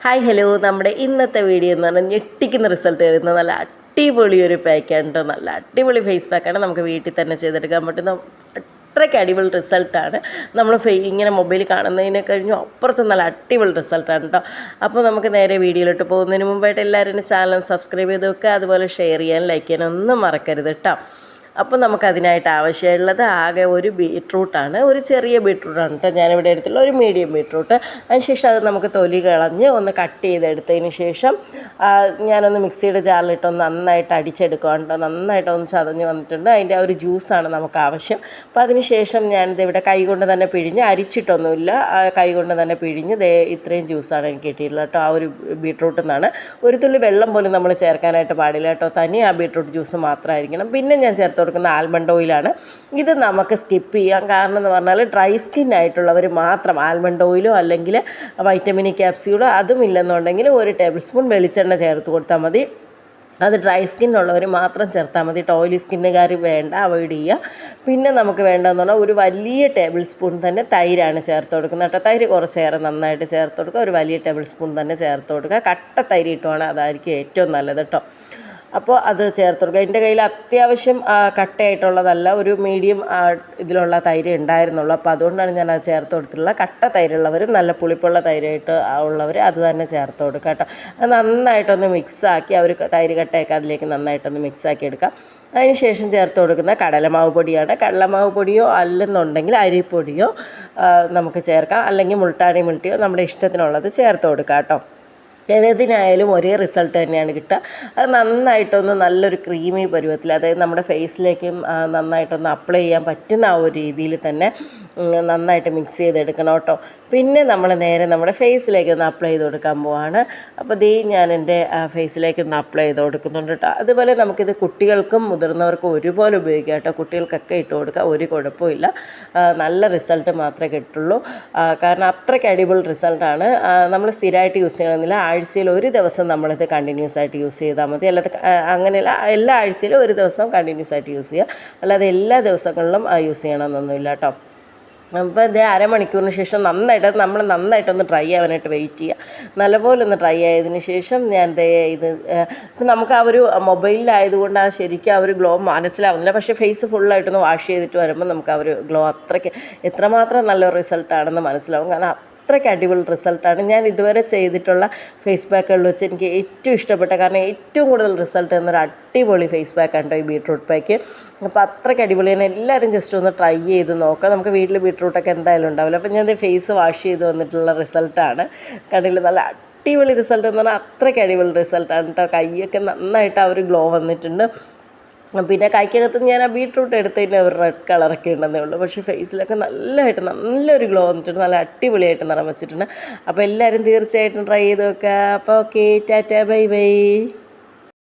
Hi hello നമ്മുടെ ഇന്നത്തെ video എന്ന് പറഞ്ഞാൽ ഞെട്ടിക്കുന്ന റിസൾട്ട് വരുന്ന നല്ല അടിപൊളി ഒരു പാക്കാണ് കേട്ടോ നല്ല അടിപൊളി ഫേസ് പാക്കാണ് നമുക്ക് വീട്ടിൽ തന്നെ ചെയ്തെടുക്കാൻ പറ്റുന്ന അത്രയ്ക്ക് അടിപൊളി റിസൾട്ടാണ് നമ്മൾ ഫേ ഇങ്ങനെ മൊബൈൽ കാണുന്നതിനെ കഴിഞ്ഞു അപ്പുറത്ത് നല്ല അടിപൊളി റിസൾട്ടാണ് കേട്ടോ അപ്പോൾ നമുക്ക് നേരെ വീഡിയോയിലോട്ട് പോകുന്നതിന് മുമ്പായിട്ട് എല്ലാവരും ചാനൽ സബ്സ്ക്രൈബ് ചെയ്ത് വെക്കുക. അതുപോലെ ഷെയർ ചെയ്യാൻ ലൈക്ക് ചെയ്യാനൊന്നും മറക്കരുത് കേട്ടോ അപ്പോൾ നമുക്കതിനായിട്ട് ആവശ്യമുള്ളത് ആകെ ഒരു ബീട്രൂട്ടാണ്. ഒരു ചെറിയ ബീട്രൂട്ടാണ് കേട്ടോ. ഞാനിവിടെ എടുത്തുള്ള ഒരു മീഡിയം ബീട്രൂട്ട്. അതിനുശേഷം അത് നമുക്ക് തൊലി കളഞ്ഞ് ഒന്ന് കട്ട് ചെയ്തെടുത്തതിന് ശേഷം ഞാനൊന്ന് മിക്സിയുടെ ജാറിലിട്ടൊന്ന് നന്നായിട്ട് അടിച്ചെടുക്കുകയാണ് കേട്ടോ. നന്നായിട്ട് ഒന്ന് ചതഞ്ഞ് വന്നിട്ടുണ്ട്. അതിന്റെ ഒരു ജ്യൂസാണ് നമുക്ക് ആവശ്യം. അപ്പോൾ അതിന് ശേഷം ഞാനിത് ഇവിടെ കൈകൊണ്ട് തന്നെ പിഴിഞ്ഞ് അരിച്ചിട്ടൊന്നുമില്ല. കൈകൊണ്ട് തന്നെ പിഴിഞ്ഞ് ദേ ഇത്രയും ജ്യൂസാണ് എനിക്ക് കിട്ടിയിട്ടുള്ളത് കേട്ടോ. ആ ഒരു ബീട്രൂട്ടിൽ നിന്നാണ് ഒരു തുള്ളി വെള്ളം പോലും നമ്മൾ ചേർക്കാനായിട്ട് പാടില്ല കേട്ടോ. തനി ആ ബീട്രൂട്ട് ജ്യൂസ് മാത്രമായിരിക്കണം. പിന്നെ ഞാൻ ചേർത്ത് കൊടുക്കുന്ന ആൽമണ്ട് ഓയിലാണ്. ഇത് നമുക്ക് സ്കിപ്പ് ചെയ്യാം. കാരണം എന്ന് പറഞ്ഞാൽ ഡ്രൈ സ്കിൻ ആയിട്ടുള്ളവർ മാത്രം ആൽമണ്ട് ഓയിലോ അല്ലെങ്കിൽ വൈറ്റമിൻ ക്യാപ്സ്യൂളോ അതും ഇല്ലെന്നുണ്ടെങ്കിൽ ഒരു ടേബിൾ സ്പൂൺ വെളിച്ചെണ്ണ ചേർത്ത് കൊടുത്താൽ മതി. അത് ഡ്രൈ സ്കിൻ ഉള്ളവർ മാത്രം ചേർത്താൽ മതി. ഓയിലി സ്കിന്നുകാർ വേണ്ട അവോയ്ഡ് ചെയ്യുക പിന്നെ നമുക്ക് വേണ്ടതെന്ന് പറഞ്ഞാൽ ഒരു വലിയ ടേബിൾ സ്പൂൺ തന്നെ തൈരാണ് ചേർത്ത് കൊടുക്കുന്നത് കേട്ടോ. തൈര് കുറച്ചേറെ നന്നായിട്ട് ചേർത്ത് കൊടുക്കുക. ഒരു വലിയ ടേബിൾ സ്പൂൺ തന്നെ ചേർത്ത് കൊടുക്കുക. കട്ട തൈര് ഇട്ടുവാണ് അതായിരിക്കും ഏറ്റവും നല്ലത് കേട്ടോ. അപ്പോൾ അത് ചേർത്ത് കൊടുക്കുക എന്റെ കയ്യിൽ അത്യാവശ്യം കട്ടയായിട്ടുള്ളതല്ല ഒരു മീഡിയം ഇതിലുള്ള തൈര് ഉണ്ടായിരുന്നുള്ളൂ. അപ്പോൾ അതുകൊണ്ടാണ് ഞാൻ അത് ചേർത്ത് കൊടുത്തിട്ടുള്ളത്. കട്ട തൈരുള്ളവർ നല്ല പുളിപ്പുള്ള തൈരായിട്ട് ഉള്ളവർ അത് തന്നെ ചേർത്ത് കൊടുക്കുക കേട്ടോ. അത് നന്നായിട്ടൊന്ന് മിക്സാക്കി അവർ തൈര് കട്ടയൊക്കെ അതിലേക്ക് നന്നായിട്ടൊന്ന് മിക്സാക്കി എടുക്കാം. അതിന് ശേഷം ചേർത്ത് കൊടുക്കുന്ന കടലമാവ് പൊടിയാണ്. കടലമാവ് പൊടിയോ അല്ലെന്നുണ്ടെങ്കിൽ അരിപ്പൊടിയോ നമുക്ക് ചേർക്കാം. അല്ലെങ്കിൽ മുൾട്ടാടി മുൾട്ടിയോ നമ്മുടെ ഇഷ്ടത്തിനുള്ളത് ചേർത്ത് കൊടുക്കാം കേട്ടോ. ഏതിനായാലും ഒരേ റിസൾട്ട് തന്നെയാണ് കിട്ടുക. അത് നന്നായിട്ടൊന്ന് നല്ലൊരു ക്രീമി പരുവത്തിൽ അതായത് നമ്മുടെ ഫേസിലേക്കും നന്നായിട്ടൊന്ന് അപ്ലൈ ചെയ്യാൻ പറ്റുന്ന ആ ഒരു രീതിയിൽ തന്നെ നന്നായിട്ട് മിക്സ് ചെയ്തെടുക്കണം കേട്ടോ. പിന്നെ നമ്മൾ നേരെ നമ്മുടെ ഫേസിലേക്ക് ഒന്ന് അപ്ലൈ ചെയ്ത് കൊടുക്കാൻ പോവാണ്. അപ്പോൾ ദേ ഞാൻ എന്റെ ഫേസിലേക്ക് ഒന്ന് അപ്ലൈ ചെയ്ത് കൊടുക്കുന്നുണ്ട് കേട്ടോ. അതുപോലെ നമുക്കിത് കുട്ടികൾക്കും മുതിർന്നവർക്കും ഒരുപോലെ ഉപയോഗിക്കാം കേട്ടോ. കുട്ടികൾക്കൊക്കെ ഇട്ട് കൊടുക്കുക ഒരു കുഴപ്പമില്ല. നല്ല റിസൾട്ട് മാത്രമേ കിട്ടുള്ളൂ. കാരണം അത്രയ്ക്ക് അടിപൊളി റിസൾട്ടാണ് നമ്മൾ സ്ഥിരമായിട്ട് യൂസ് ചെയ്യണമെന്നില്ല ആഴ്ചയിൽ ഒരു ദിവസം നമ്മളിത് കണ്ടിന്യൂസ് ആയിട്ട് യൂസ് ചെയ്താൽ മതി. അല്ലാതെ അങ്ങനെയല്ല എല്ലാ ആഴ്ചയിലും ഒരു ദിവസം കണ്ടിന്യൂസ് ആയിട്ട് യൂസ് ചെയ്യുക അല്ലാതെ എല്ലാ ദിവസങ്ങളിലും യൂസ് ചെയ്യണമെന്നൊന്നുമില്ല കേട്ടോ അപ്പോൾ ഇത് അരമണിക്കൂറിന് ശേഷം നന്നായിട്ട് നമ്മൾ നന്നായിട്ടൊന്ന് ട്രൈ ആവാനായിട്ട് വെയിറ്റ് ചെയ്യുക നല്ലപോലെ ഒന്ന് ട്രൈ ആയതിന് ശേഷം ഞാൻ ഇത് ഇപ്പം നമുക്ക് ആ ഒരു മൊബൈലിലായതുകൊണ്ട് ആ ശരിക്കും ആ ഒരു ഗ്ലോ മനസ്സിലാവുന്നില്ല. പക്ഷേ ഫേസ് ഫുള്ളായിട്ടൊന്ന് വാഷ് ചെയ്തിട്ട് വരുമ്പോൾ നമുക്ക് ആ ഒരു ഗ്ലോ അത്രയ്ക്ക് എത്രമാത്രം നല്ല റിസൾട്ടാണെന്ന് മനസ്സിലാവും. കാരണം അത്രയ്ക്ക് അടിപൊളി റിസൾട്ടാണ്. ഞാൻ ഇതുവരെ ചെയ്തിട്ടുള്ള ഫേസ് പാക്കുകളിൽ വെച്ച് എനിക്ക് ഏറ്റവും ഇഷ്ടപ്പെട്ട കാരണം ഏറ്റവും കൂടുതൽ റിസൾട്ട് എന്നൊരു അടിപൊളി ഫേസ് പാക്കാണ് ഈ ബീട്രൂട്ട് പാക്ക് അപ്പോൾ അത്രയ്ക്ക് അടിപൊളി. ഞാൻ എല്ലാവരും ജസ്റ്റ് ഒന്ന് ട്രൈ ചെയ്ത് നോക്കാം. നമുക്ക് വീട്ടിൽ ബീട്രൂട്ടൊക്കെ എന്തായാലും ഉണ്ടാവില്ല. അപ്പോൾ ഞാൻ ഫേസ് വാഷ് ചെയ്ത് വന്നിട്ടുള്ള റിസൾട്ടാണ് കണ്ടില്ല? നല്ല അടിപൊളി റിസൾട്ട് എന്ന് പറഞ്ഞാൽ അത്രയ്ക്ക് അടിപൊളി റിസൾട്ടാണ് കേട്ടോ കൈയൊക്കെ നന്നായിട്ട് ആ ഒരു ഗ്ലോ വന്നിട്ടുണ്ട്. പിന്നെ കൈക്കകത്ത് ഞാൻ ആ ബീട്രൂട്ട് എടുത്തതിന് ഒരു റെഡ് കളറൊക്കെ ഉണ്ടെന്നേ ഉള്ളൂ. പക്ഷേ ഫേസിലൊക്കെ നല്ലതായിട്ട് നല്ലൊരു ഗ്ലോ വന്നിട്ടുണ്ട്. നല്ല അടിപൊളിയായിട്ട് നിറം വെച്ചിട്ടുണ്ട്. അപ്പോൾ എല്ലാവരും തീർച്ചയായിട്ടും ട്രൈ ചെയ്ത് നോക്കുക. അപ്പോൾ ഓക്കെ ടാറ്റ ബൈ ബൈ